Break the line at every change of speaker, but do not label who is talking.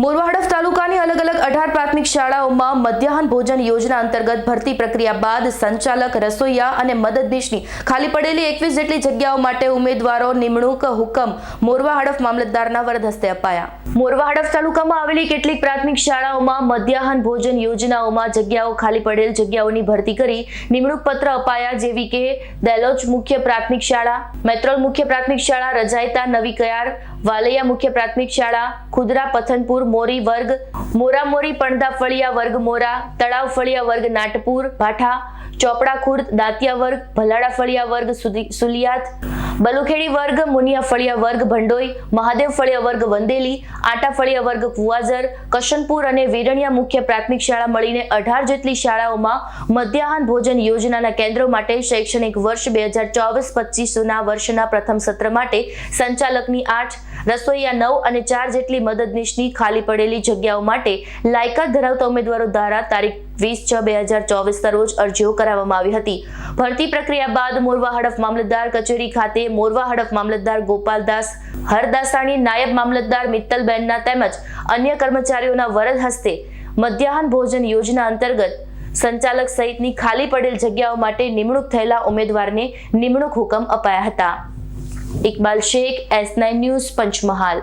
મોરવા હડફ તાલુકાની અલગ અલગ અઢાર પ્રાથમિક શાળાઓમાં મધ્યાહન ભોજન યોજના અંતર્ગત ભરતી પ્રક્રિયા બાદ સંચાલક રસોઈયા અને મદદનીશની ખાલી પડેલી એકવીસ જેટલી જગ્યાઓ માટે ઉમેદવારો નિમણૂક હુકમ મોરવા હડફ મામલતદારના વરદ હસ્તે અપાયા. મોરવા હડફ તાલુકામાં આવેલી કેટલીક પ્રાથમિક શાળાઓમાં મધ્યાહન ભોજન યોજનાઓમાં જગ્યાઓ ખાલી પડેલ જગ્યાઓની ભરતી કરી નિમણૂક પત્ર અપાયા, જેવી કે દેલોજ મુખ્ય પ્રાથમિક શાળા, મેત્રોલ મુખ્ય પ્રાથમિક શાળા રજાયતા નવી કયાર, વાલૈયા મુખ્ય પ્રાથમિક શાળા, ખુદરા, પથનપુર મોરી વર્ગ મોરા મોરી પણદા ફળિયા વર્ગ મોરા તળાવ ફળિયા વર્ગ નાટપુર ભાઠા ચોપડા ખુર્દ, દાંતિયા વર્ગ ભલાડા ફળિયા વર્ગ સુલિયાત, બલુખેડી વર્ગ, મુનિયા ફળિયા વર્ગ, ભંડોઈ, મહાદેવ ફળિયા વર્ગ, વંદેલી, આટા ફળિયા વર્ગ કુવાઝર કશનપુર અને વીરણિયા મુખ્ય પ્રાથમિક શાળા મળીને અઢાર જેટલી શાળાઓમાં મધ્યાહન ભોજન યોજનાના કેન્દ્રો માટે શૈક્ષણિક વર્ષ બે હજાર ચોવીસ પચીસના વર્ષના પ્રથમ સત્ર માટે સંચાલકની આઠ, રસોઈયા નવ અને ચાર જેટલી મદદનીશની ખાલી પડેલી જગ્યાઓ માટે લાયકાત ધરાવતા ઉમેદવારો દ્વારા તારીખ વીસ છ બે હજાર ચોવીસના રોજ અરજીઓ કરાવવામાં આવી હતી. ભરતી પ્રક્રિયા બાદ મોરવા હડફ મામલતદાર કચેરી ખાતે મોરવા હડફ મામલતદાર ગોપાલદાસ હરદાસાણી, નાયબ મામલતદાર મિત્તલબેનના તેમજ અન્ય કર્મચારીઓના વરદ હસ્તે મધ્યાહન ભોજન યોજના અંતર્ગત સંચાલક સહિતની ખાલી પડેલ જગ્યાઓ માટે નિમણૂક થયેલા ઉમેદવારને નિમણૂક હુકમ અપાયા હતા. Iqbal Shaikh, S nine news, Panchmahal.